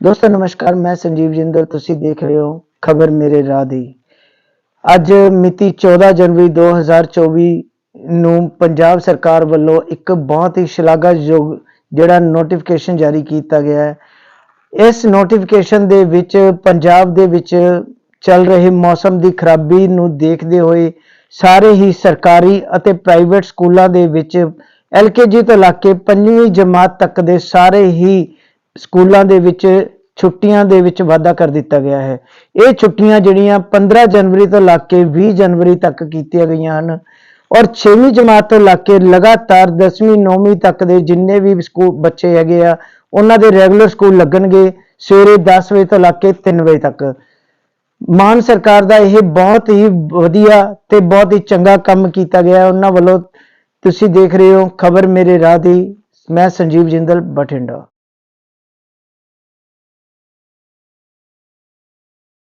ਦੋਸਤੋ, ਨਮਸਕਾਰ, ਮੈਂ ਸੰਜੀਵ ਜਿੰਦਲ। ਤੁਸੀਂ ਦੇਖ ਰਹੇ ਹੋ ਖਬਰ ਮੇਰੇ ਰਾਹ ਦੀ। ਅੱਜ ਮਿਤੀ 14 ਜਨਵਰੀ 2024 ਨੂੰ ਪੰਜਾਬ ਸਰਕਾਰ ਵੱਲੋਂ ਇੱਕ ਬਹੁਤ ਹੀ ਸ਼ਲਾਘਾਯੋਗ ਜਿਹੜਾ ਨੋਟੀਫਿਕੇਸ਼ਨ ਜਾਰੀ ਕੀਤਾ ਗਿਆ ਹੈ। ਇਸ ਨੋਟੀਫਿਕੇਸ਼ਨ ਦੇ ਵਿੱਚ ਪੰਜਾਬ ਦੇ ਵਿੱਚ ਚੱਲ ਰਹੇ ਮੌਸਮ ਦੀ ਖਰਾਬੀ ਨੂੰ ਦੇਖਦੇ ਹੋਏ ਸਾਰੇ ਹੀ ਸਰਕਾਰੀ ਅਤੇ ਪ੍ਰਾਈਵੇਟ ਸਕੂਲਾਂ ਦੇ ਵਿੱਚ ਐਲਕੇਜੀ ਤੋਂ ਲੈ ਕੇ ਪੰਜਵੀਂ ਜਮਾਤ ਤੱਕ ਦੇ ਸਾਰੇ ਹੀ ਸਕੂਲਾਂ ਦੇ ਵਿੱਚ, ਛੁੱਟੀਆਂ ਦੇ ਵਿੱਚ ਵਾਧਾ ਕਰ ਦਿੱਤਾ ਗਿਆ ਹੈ। ਇਹ ਛੁੱਟੀਆਂ ਜਿਹੜੀਆਂ 15 ਜਨਵਰੀ ਤੋਂ ਲੈ ਕੇ 20 ਜਨਵਰੀ ਤੱਕ ਕੀਤੀਆਂ ਗਈਆਂ ਹਨ ਔਰ 6ਵੀਂ ਜਮਾਤ ਤੋਂ ਲੈ ਕੇ ਲਗਾਤਾਰ 10ਵੀਂ 9ਵੀਂ ਤੱਕ ਦੇ ਜਿੰਨੇ ਵੀ ਸਕੂਲ ਬੱਚੇ ਹੈਗੇ ਆ, ਉਹਨਾਂ ਦੇ ਰੈਗੂਲਰ ਸਕੂਲ ਲੱਗਣਗੇ ਸਵੇਰੇ 10 ਵਜੇ ਤੋਂ ਲੈ ਕੇ 3 ਵਜੇ ਤੱਕ। ਮਾਨ ਸਰਕਾਰ ਦਾ ਇਹ ਬਹੁਤ ਹੀ ਵਧੀਆ ਤੇ ਬਹੁਤ ਹੀ ਚੰਗਾ ਕੰਮ ਕੀਤਾ ਗਿਆ ਉਹਨਾਂ ਵੱਲੋਂ ਤੁਸੀਂ ਦੇਖ ਰਹੇ ਹੋ ਖਬਰ ਮੇਰੇ ਰਾਹ ਦੀ। ਮੈਂ ਸੰਜੀਵ ਜਿੰਦਲ, ਬਠਿੰਡਾ।